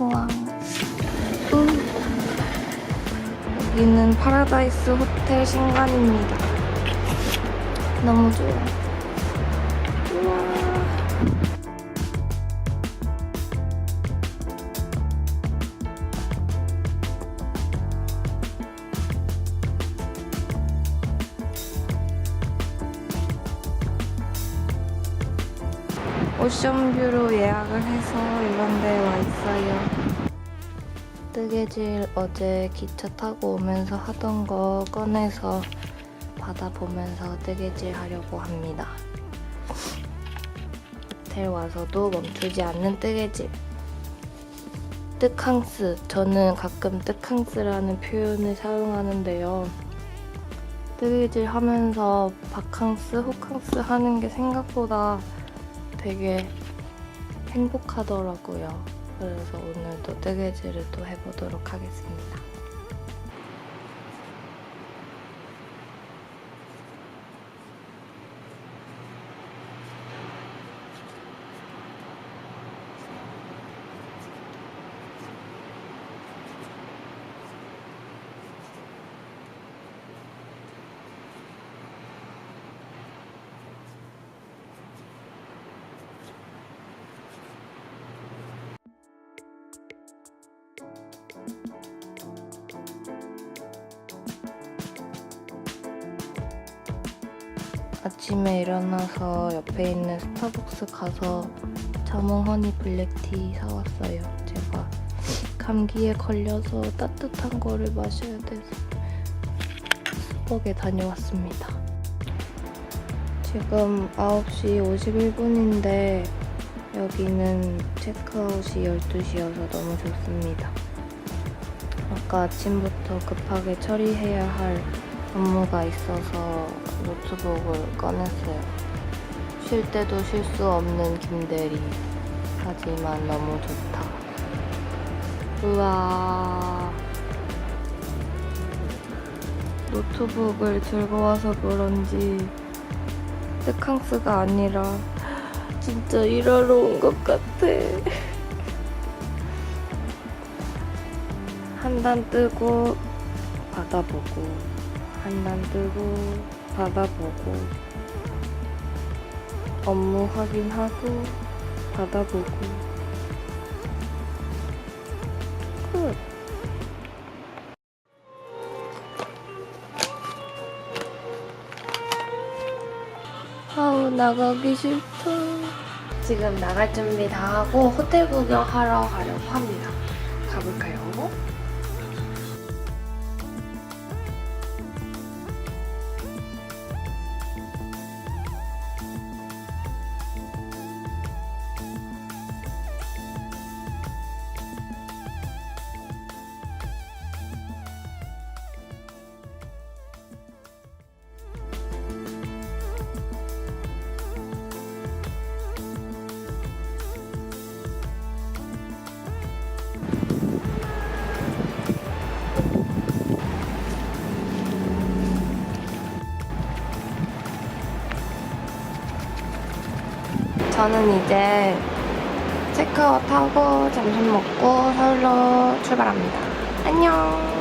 공항. 우. 여기는 파라다이스 호텔 신관입니다. 너무 좋아. 우와. 오션뷰로 예약을 해서 이런 데 와 있어요. 뜨개질 어제 기차 타고 오면서 하던 거 꺼내서 받아보면서 뜨개질 하려고 합니다. 호텔 와서도 멈추지 않는 뜨개질. 뜨캉스. 저는 가끔 뜨캉스라는 표현을 사용하는데요. 뜨개질 하면서 바캉스, 호캉스 하는 게 생각보다 되게 행복하더라고요. 그래서 오늘도 뜨개질을 또 해보도록 하겠습니다. 아침에 일어나서 옆에 있는 스타벅스 가서 자몽 허니 블랙티 사왔어요. 제가 감기에 걸려서 따뜻한 거를 마셔야 돼서 스벅에 다녀왔습니다. 지금 9시 51분인데 여기는 체크아웃이 12시여서 너무 좋습니다. 아까 아침부터 급하게 처리해야 할 업무가 있어서 노트북을 꺼냈어요. 쉴 때도 쉴 수 없는 김대리. 하지만 너무 좋다. 우와. 노트북을 들고 와서 그런지 뜨캉스가 아니라 진짜 일하러 온 것 같아. 한단 뜨고 받아보고 한단 뜨고 받아보고 업무 확인하고 받아보고 끝 나가기 싫다 지금 나갈 준비 다 하고 호텔 구경하러 가려고 합니다 가볼까요? 저는 이제 체크아웃하고 점심 먹고 서울로 출발합니다. 안녕.